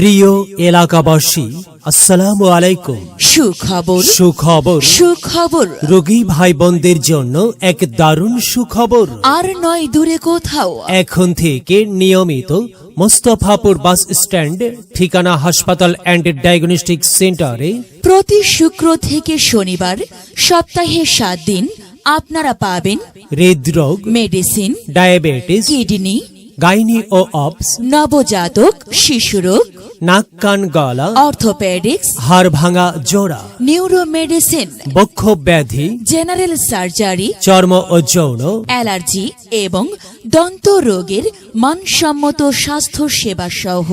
প্রিয় এলাকাবাসী আসসালামু আলাইকুম। সুখবর সুখবর। সুখবর। রোগী ভাই বোনদের জন্য এক দারুণ সুখবর। আর নয় দূরে কোথাও। এখন থেকে নিয়মিত মোস্তফাপুর বাস স্ট্যান্ড ঠিকানা হাসপাতাল অ্যান্ড ডায়াগনস্টিক সেন্টারে। প্রতি শুক্র থেকে শনিবার সপ্তাহে সাত দিন আপনারা পাবেন হৃদরোগ মেডিসিন ডায়াবেটিস কিডনি গাইনি ও অপস নবজাতক শিশুরোগ নাক কান গলা অর্থোপেডিক্স হাড় ভাঙা জোড়া নিউরো মেডিসিন বক্ষ ব্যাধি জেনারেল সার্জারি চর্ম ও যৌন অ্যালার্জি এবং দন্ত রোগের মানসম্মত স্বাস্থ্য সেবা সহ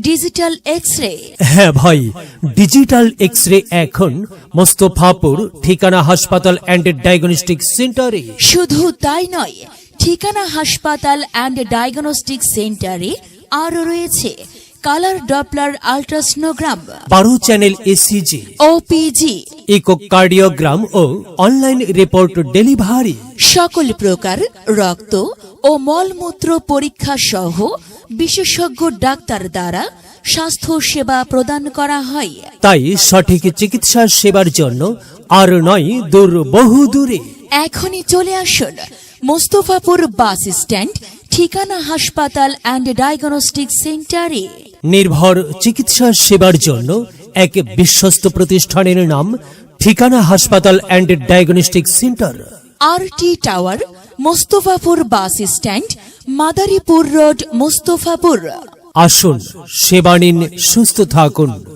ডিজিটাল এক্স রে হ্যাঁ ভাই ডিজিটাল এক্স রে এখন মোস্তফাপুর ঠিকানা হাসপাতাল অ্যান্ড ডায়াগনস্টিক সেন্টারে। শুধু তাই নয় ঠিকানা হাসপাতাল অ্যান্ড ডায়াগনস্টিক সেন্টারে আরও রয়েছে। কালার ডপলার আল্ট্রাসনোগ্রাম বারো চ্যানেল এসিজি ওপিজি ইকোকার্ডিওগ্রাম ও অনলাইন রিপোর্ট ডেলিভারি সকল প্রকার রক্ত ও মলমূত্র পরীক্ষা সহ বিশেষজ্ঞ ডাক্তার দ্বারা স্বাস্থ্য সেবা প্রদান করা হয়। তাই সঠিক চিকিৎসা সেবার জন্য আর নয় দূর বহু দূরে। এখনই চলে আসুন মোস্তফাপুর বাস স্ট্যান্ড ঠিকানা হাসপাতাল অ্যান্ড ডায়াগনস্টিক সেন্টারে নির্ভর চিকিৎসা সেবার জন্য এক বিশ্বস্ত প্রতিষ্ঠানের নাম ঠিকানা হাসপাতাল and diagnostic centre. R T tower Mostafapur bus stand Madaripur road Mostafapur. আসুন সেবা নিন সুস্থ থাকুন।